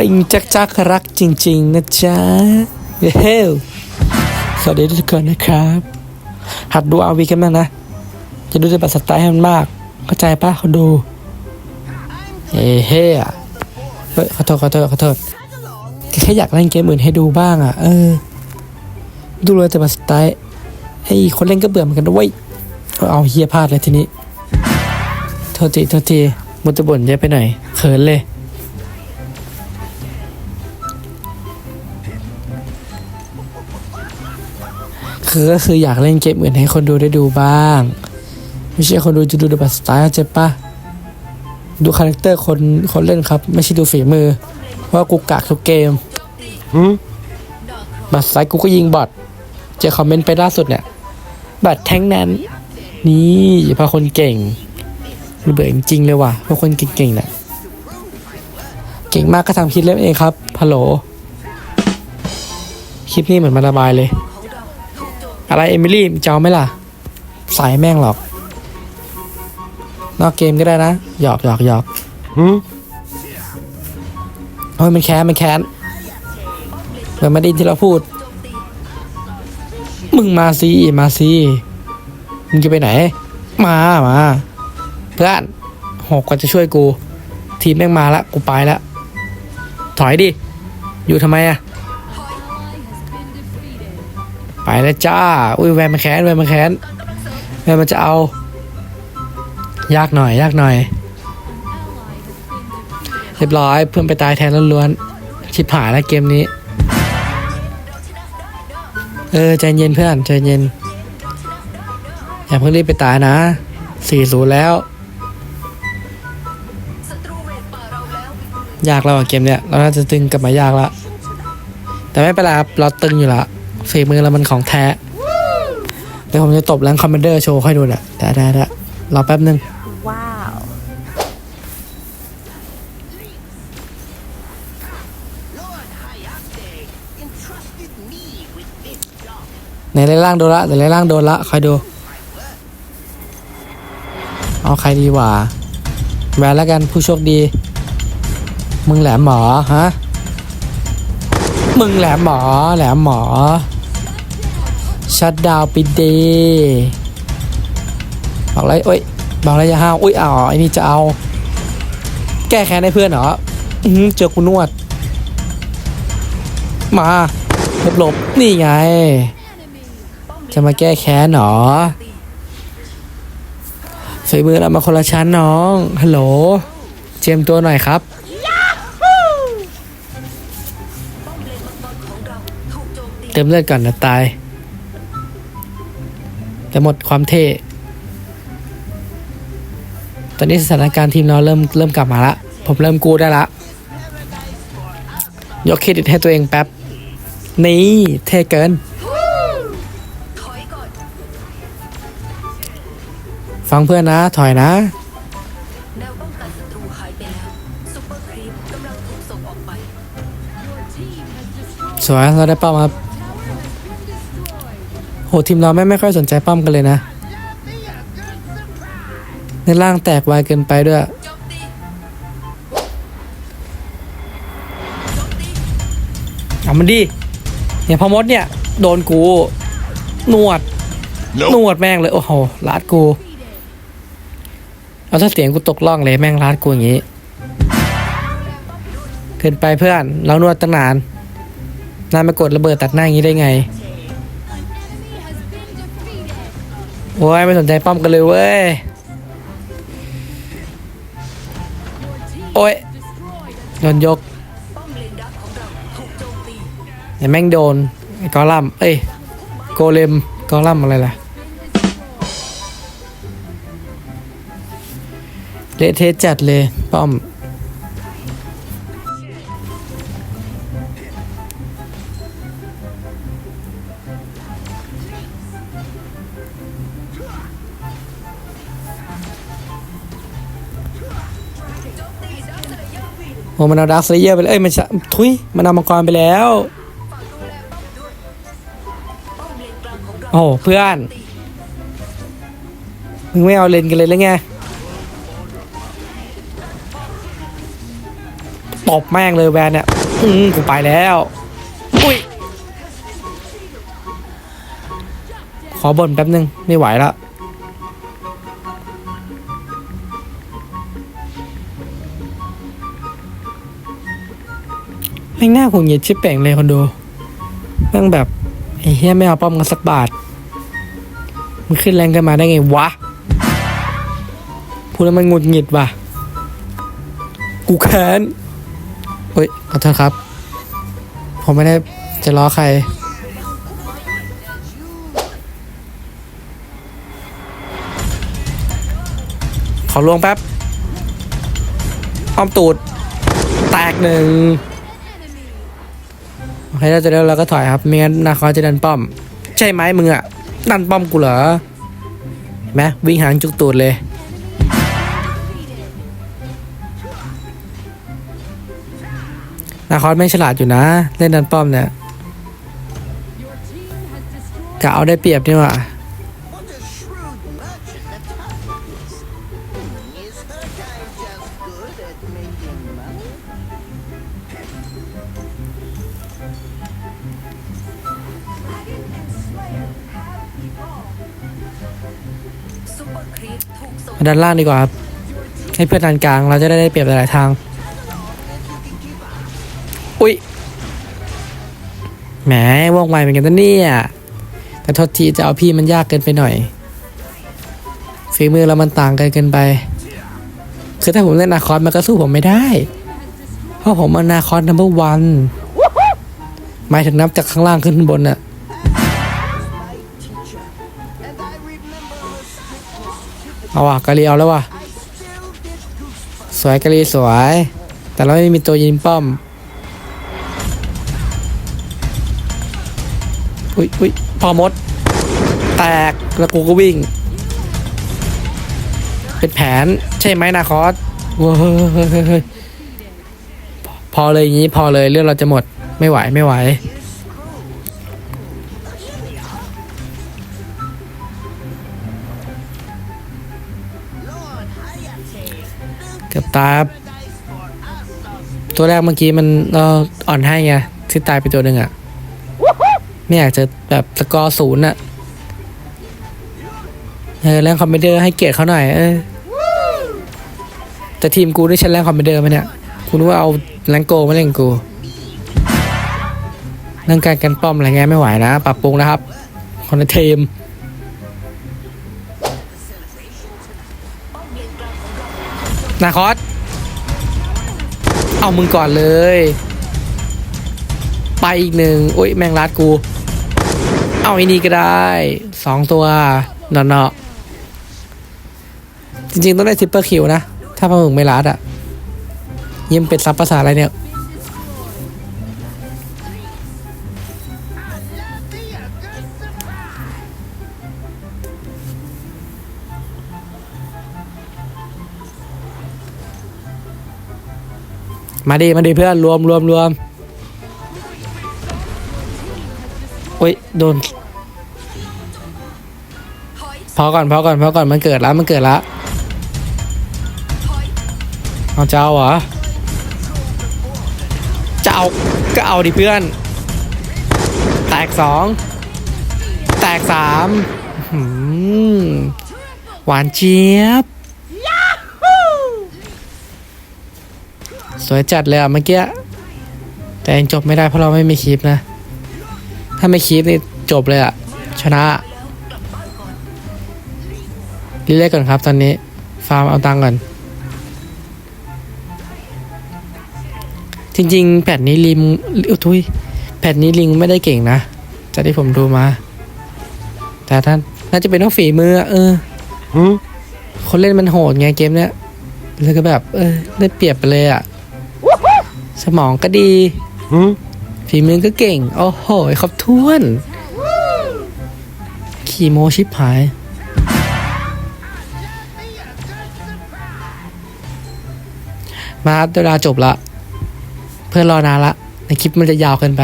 ริงจักจักรักจริง ๆ นะจ๊ะเฮ้วสวัสดีทุกคนนะครับ หัดดูอาวีกันบ้างนะ จะดูจะแบบสไตล์ให้มันมาก เข้าใจปะเขาดูเฮ้เฮ้อเฮ้ยขอโทษขอโทษขอโทษแค่อยากเล่นเกมอื่นให้ดูบ้างอะ เออ ดูเลยแต่แบบสไตล์ไอ้คนเล่นก็เบื่อเหมือนกันด้วยเอาเฮียพลาดเลยทีนี้ โทษทีโทษทีมุตะบ่นเยอะไปหน่อยเขินเลย คือก็คืออยากเล่นเกมอื่นให้คนดูได้ดูบ้าง ไม่ใช่คนดูจะดูแบบสไตล์เจ็บปะดูคาแรคเตอร์คนคนเล่นครับ ไม่ใช่ดูฝีมือเพราะว่ากูกากทุกเกมบัตรไซต์กูก็ยิงบอทเจอคอมเมนต์ไปล่าสุดเนี่ยบัตรแท้งนั้น นี่พาคนเก่งเบื่อจริงๆเลยว่ะพวกคนเก่งๆเนี่ยเก่งมากก็ทำคลิปเล่นเองครับฮัลโหลคลิปนี้เหมือนมาระบายเลย อะไรเอมิลี่จะเอาไหมล่ะ สายแม่งหรอก นอกเกมก็ได้นะ หยอกหยอกหยอกโอ้ยมันแค้นมันแค้นเหมือนไม่ได้ยินที่เราพูด มึงมาสิมาสิมึงจะไปไหน มามาเพื่อนหกก็จะช่วยกู ทีมแม่งมาละกูไปละถอยดิ อยู่ทำไมอะ ไปแล้วจ้า อุ้ยแวนมันแค้นแวนมันแค้นแวนมันจะเอา ยากหน่อย ยากหน่อย เรียบร้อยเพื่อนไปตายแทนล้วนๆชิบหายแล้วเกมนี้ เออใจเย็นเพื่อนใจเย็น อย่าเพิ่งรีบไปตายนะสี่ศูนย์แล้ว ยากแล้วเกมเนี้ยเราน่าจะตึงกลับมายากละแต่ไม่เป็นไรครับเราตึงอยู่ละ ฝีมือเรามันของแท้ เดี๋ยวผมจะตบแรงคอมมานเดอร์โชว์ให้ดูน่ะได้ได้ได้รอแป๊บนึง Wow. Lord Hayate entrusted me with this job. ในไล่ล่างโดนละในไล่ล่างโดนละ คอยดู เอาใครดีวะแหวนแล้วกันผู้โชคดี มึงแหลมหมอฮะ มึงแหลมหมอ แหลมหมอ ชัดดาวปิดเดย์บอกไรเอ้ยบอกไรจะห้าวอุ้ยเอาไอ้นี่จะเอา แก้แค้นให้เพื่อนเหรออือเจอกูนวด มาหลบหลบนี่ไง จะมาแก้แค้นเหรอฝีมือเรามาคนละชั้นน้อง ฮัลโหล เจียมตัวหน่อยครับเติมเลือดก่อนนะตาย แต่หมดความเท่ตอนนี้สถานการณ์ทีมเราเริ่มเริ่มกลับมาละ ผมเริ่มกู้ได้ละ ยกเครดิตให้ตัวเองแป๊บ นี่ เท่เกิน ฟังเพื่อนนะ ถอยนะแนวยแล้วซุปเปอร์ครีมกำลังถูกส่งออกไปสวย เราได้ป้อมครับโห ทีมเราไม่ไม่ค่อยสนใจป้อมกันเลยนะ ในร่างแตกไวเกินไปด้วย เอามันดิเนี่ยพอมดเนี่ย โดนกูนวด นวดแม่งเลย โอ้โหลาดกู เอาถ้าเสียงกูตกล่องเลยแม่งลาดกูอย่างงี้ เกินไปเพื่อน เรานวดตั้งนานนายมากดระเบิดตัดหน้าอย่างนี้ได้ไง โอ้ยไม่สนใจป้อมกันเลยเว้ย โอ้ยโดนยกป้อมเงเราถูกโจมตีไอ้แม่งโดนไอ้กอลัมเอ้ยโกเลมกอลัมอะไรล่ะเละเทะจัดเลยป้อม มันเอาดาร์คสเลเยอร์ไปเลยเอ้ยมันจะทุยมันเอามังกรไปแล้วโอ้โหเพื่อนมึงไม่เอาเลนกันเลยแล้วไงตตบแม่งเลยแวนเนี่ยอืมกูไปแล้วอุ้ยขอบ่นแป๊บนึงไม่ไหวแล้ว แม่งหน้าหงุดหงิดชิบเป่งเลยคนดูแม่งแบบไอ้เฮียไม่เอาป้อมกันสักบาทมันขึ้นแรงกันมาได้ไงวะพูดแล้วมันหงุดหงิดว่ะ กูแค้นเฮ้ยขอโทษครับ ผมไม่ได้จะล้อใคร ขอลวงแป๊บอ้อมตูด แตกหนึ่ง โอเคเราจะเร็วเราก็ถอยครับไม่งั้นนาคอจะดันป้อม ใช่ไหมมึงอะดันป้อมกูเหรอแมวิ่งหางจุกตูดเลยนาคอสไม่ฉลาดอยู่นะ เล่นดันป้อมเนี่ยกะเอาได้เปรียบนี่หว่า ด้านล่างดีกว่าครับให้เพื่อนดันกลางเราจะได้ได้เปรียบหลายทาง อุ้ยแหมว่องไวเหมือนกันนะเนี่ย แต่ทษทีจะเอาพี่มันยากเกินไปหน่อยฝีมือเรามันต่างกันเกินไป คือถ้าผมเล่นนาคอสมันก็สู้ผมไม่ได้ เพราะผมมันนาคอสนัมเบอร์วันหมายถึงนับจากข้างล่างขึ้นบนน่ะ เอาว่ะกะลีเอาแล้วว่ะสวยกะลีสวย แต่เราไม่มีตัวยิงป้อมอุ้ยอุ้ยพอมด แตกแล้วกูก็วิ่ง เป็นแผนใช่ไหมนาคอสพอเลยอย่างนี้พอเลยเรื่องเราจะหมดไม่ไหวไม่ไหว ตารับ Paradise for us. ตัวแรกเมื่อกี้มันเราอ่อนให้ไงที่ตายไปตัวหนึ่งอะไม่อยากจะแบบสกอร์ศูนย์อะเออแรงคอมพิวเตอร์ให้เกียรติเขาหน่อยเออแต่ทีมกูได้ชั้นแรงคอมพิวเตอร์ไหมเนี่ยกูนึกว่าเอาแรงโกมาเล่นกูเรื่องการกันป้อมอะไรเงี้ยไม่ไหวนะ ปรับปรุงนะครับคนในทีมนาคอส เอามึงก่อนเลย ไปอีกหนึ่งอุ้ยแมงลัดกู เอาไอ้นี่ก็ได้สองตัวเนาะจริงๆ ต้องได้ทิปเปอร์คิวนะ ถ้าพมึงไม่ลัดอะยิ้มเป็ดซับภาษาอะไรเนี่ย มาดีมาดีเพื่อนรวมรวมรวมโอ้ยโดนพอก่อนพอก่อนพอก่อนมันเกิดแล้วมันเกิดแล้วเอาเจ้าเหรอเจ้าก็เอาดิเพื่อน แตกสองแตกสามอื้อหือหวานเจี๊ยบ สวยจัดเลยอะเมื่อกี้ แต่ยังจบไม่ได้เพราะเราไม่มีคลิปนะ ถ้าไม่คลิปนี่จบเลยอะ ชนะรีเล่ก่อนครับตอนนี้ ฟาร์มเอาตังค์ก่อน จริง ๆแผ่นนี้ลิมอุยทุยแผ่นนี้ลิงไม่ได้เก่งนะจากที่ผมดูมา แต่ท่านน่าจะเป็นต้องฝีมืออะเออคนเล่นมันโหดไงเกมเนี้ยแล้วก็แบบ เออได้เปรียบไปเลยอะ สมองก็ดีฝีมือก็เก่ง โอ้โหครบถ้วน ขี่โมชิบหาย มาครับเวลาจบละ เพื่อนรอนานละ ในคลิปมันจะยาวเกินไป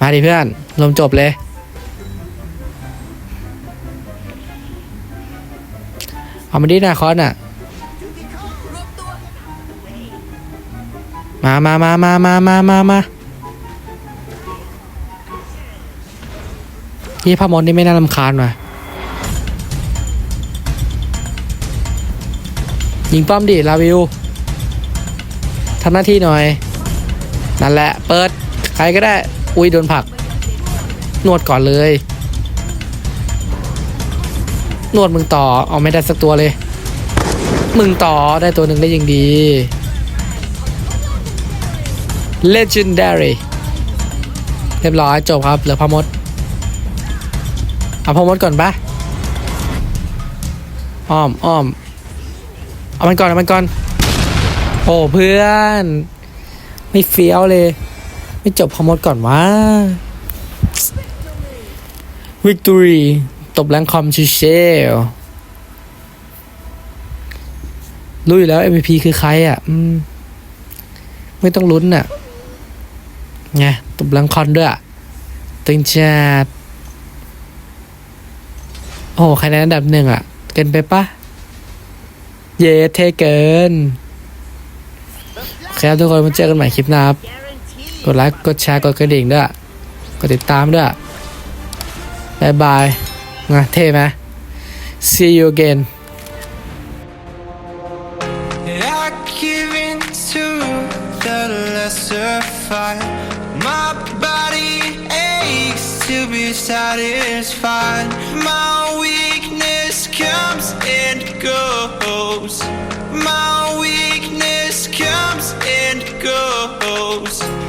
มาดิเพื่อนรวมจบเลย เอามาดินาคอนอะ มามามามามามามามานี่พามอนนี่ไม่น่ารำคาญว่ะยิงป้อมดิลาวิวทำหน้าที่หน่อย นั่นแหละ เปิด ใครก็ได้ อุ้ยโดนผลัก นวดก่อนเลย นวดมึงต่อ เอาไม่ได้สักตัวเลย มึงต่อได้ตัวหนึ่งได้ยังดี legendary เรียบร้อยจบครับ เหลือพมดเอาพมดก่อนปะอ้อมอ้อมเอามันก่อนเอามันก่อน โอ้เพื่อน ไม่เฟี้ยวเลย ไม่จบพมดก่อนวะ victory ตบแรงคอมชิเชลรู้อยู่แล้ว MVP คือใครอะ ไม่ต้องลุ้นอะ ไงตบแรงคอนด้วยตึงจัดโอ้โหคะแนนอันดับหนึ่งอะ เกินไปปะเยเทเกินครับทุกคนมาเจอกันใหม่คลิปหน้าครับ กดไลค์ กดแชร์ กดกระดิ่งด้วย กดติดตามด้วยบายบายงะเท่ไหม see you again I give in to the lesser fight. satisfied. My weakness comes and goes. My weakness comes and goes.